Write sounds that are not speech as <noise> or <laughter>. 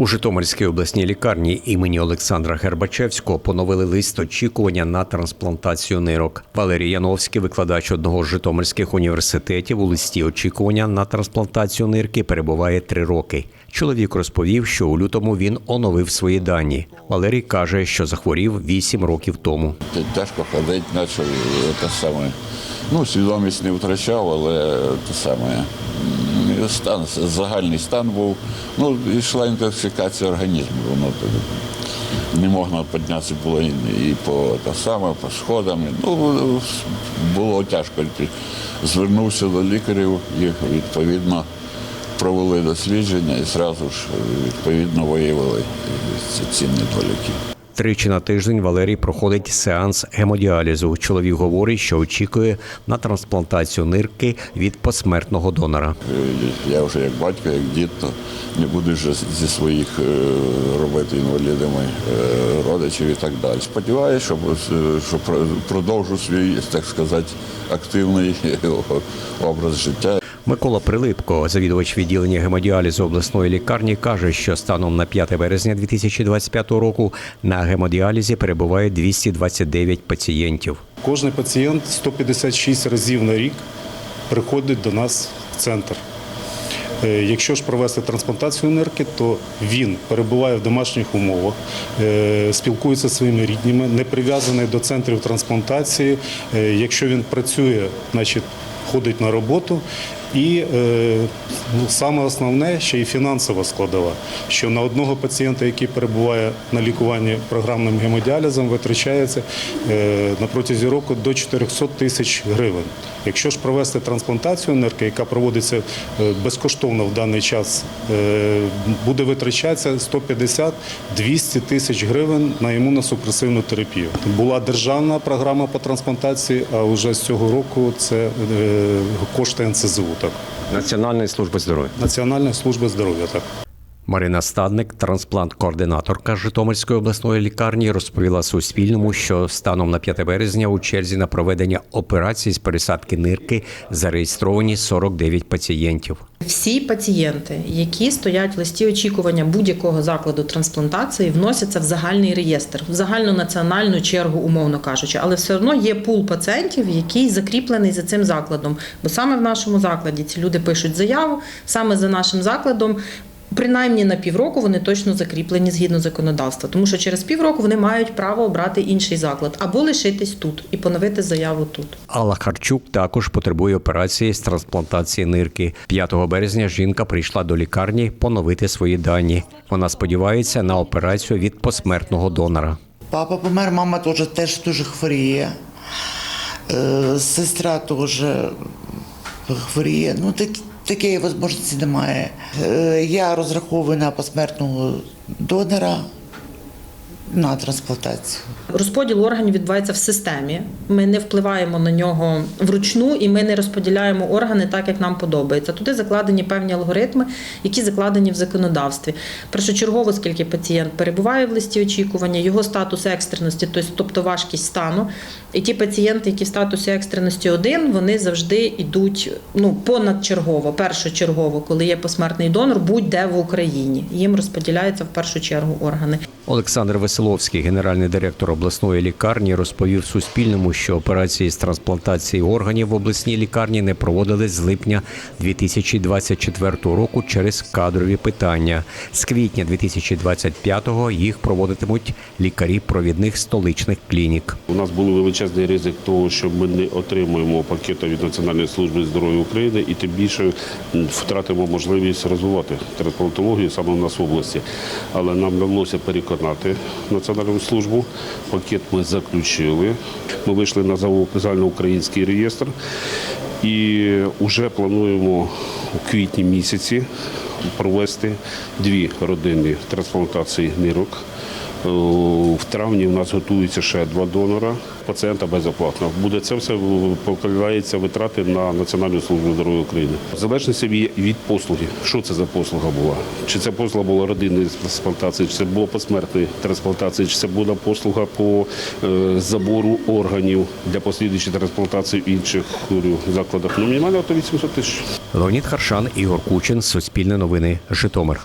У Житомирській обласній лікарні імені Олександра Гербачевського поновили лист очікування на трансплантацію нирок. Валерій Яновський, викладач одного з житомирських університетів, у листі очікування на трансплантацію нирки перебуває три роки. Чоловік розповів, що у лютому він оновив свої дані. Валерій каже, що захворів вісім років тому. Тяжко ходити почав, і те саме. Ну, свідомість не втрачав, але те саме. Стан, загальний стан був. Ну, йшла інтоксикація організму. Воно не можна піднятися було і по те саме, по сходам. Ну, було тяжко. Звернувся до лікарів, їх відповідно провели дослідження і одразу ж відповідно виявили ці недоліки. Тричі на тиждень Валерій проходить сеанс гемодіалізу. Чоловік говорить, що очікує на трансплантацію нирки від посмертного донора. Е, Я вже як батько, як дід, то не буду вже зі своїх е, робити інвалідами е, родичів і так далі. Сподіваюся, що, що продовжу свій, так сказати, активний <laughs> образ життя. Микола Прилипко, завідувач відділення гемодіалізу обласної лікарні, каже, що станом на 5 березня 2025 року на гемодіалізі перебуває 229 пацієнтів. Кожний пацієнт 156 разів на рік приходить до нас в центр. Е, Якщо ж провести трансплантацію нирки, то він перебуває в домашніх умовах, е, спілкується зі своїми рідними, не прив'язаний до центрів трансплантації. Е, Якщо він працює, значить ходить на роботу. І е, ну, саме основне ще й фінансова складова, що на одного пацієнта, який перебуває на лікуванні програмним гемодіалізом, витрачається е, на протязі року до 400 тисяч гривень. Якщо ж провести трансплантацію нирки, яка проводиться е, безкоштовно в даний час, буде витрачатися 150-200 тисяч гривень на імуносупресивну терапію. Була державна програма по трансплантації, а вже з цього року це кошти НСЗУ. Так. Національної служби здоров'я. Національної служби здоров'я. Так. Марина Стадник, трансплант-координаторка Житомирської обласної лікарні, розповіла Суспільному, що станом на 5 березня у черзі на проведення операції з пересадки нирки зареєстровані 49 пацієнтів. Всі пацієнти, які стоять в листі очікування будь-якого закладу трансплантації, вносяться в загальний реєстр, в загальну національну чергу, умовно кажучи, але все одно є пул пацієнтів, який закріплений за цим закладом. Бо саме в нашому закладі ці люди пишуть заяву, саме за нашим закладом. Принаймні на півроку вони точно закріплені згідно законодавства, тому що через півроку вони мають право обрати інший заклад або лишитись тут і поновити заяву тут. Алла Харчук також потребує операції з трансплантації нирки. 5 березня жінка прийшла до лікарні поновити свої дані. Вона сподівається на операцію від посмертного донора. Папа помер, мама теж, теж дуже хворіє. Е, Сестра теж хворіє. Ну, так, такої можливості немає. Е, Я розраховую на посмертного донора на трансплантацію. Розподіл органів відбувається в системі. Ми не впливаємо на нього вручну і ми не розподіляємо органи так, як нам подобається. Туди закладені певні алгоритми, які закладені в законодавстві. Першочергово, скільки пацієнт перебуває в листі очікування, його статус екстреності, тобто важкість стану. І ті пацієнти, які в статусі екстреності 1, вони завжди йдуть ну, понадчергово, першочергово, коли є посмертний донор, будь-де в Україні. Їм розподіляються в першу чергу органи. Олександр Веселовський, генеральний директор обласної лікарні, розповів Суспільному, що операції з трансплантації органів в обласній лікарні не проводились з липня 2024 року через кадрові питання. З квітня 2025-го їх проводитимуть лікарі провідних столичних клінік. У нас були був величезний ризик того, що ми не отримуємо пакету від Національної служби здоров'я України і тим більше втратимо можливість розвивати трансплантологію саме в нас в області. Але нам вдалося переконати Національну службу. Пакет ми заключили. Ми вийшли на загальноукраїнський реєстр і вже плануємо у квітні місяці провести дві родинні трансплантації нирок. Е, В травні в нас готується ще два донора. Пацієнта безоплатно. Буде це все покладається витрати на Національну службу здоров'я України. В залежності від- послуги. Що це за послуга була? Чи це послуга була родинної трансплантації, чи це була посмертної трансплантації, чи це була послуга по е, забору органів для послідуючої трансплантації в інших закладах. Ну, мінімально то від 700 тисяч. Леонід Харшан, Ігор Кучин, Суспільне новини, Житомир.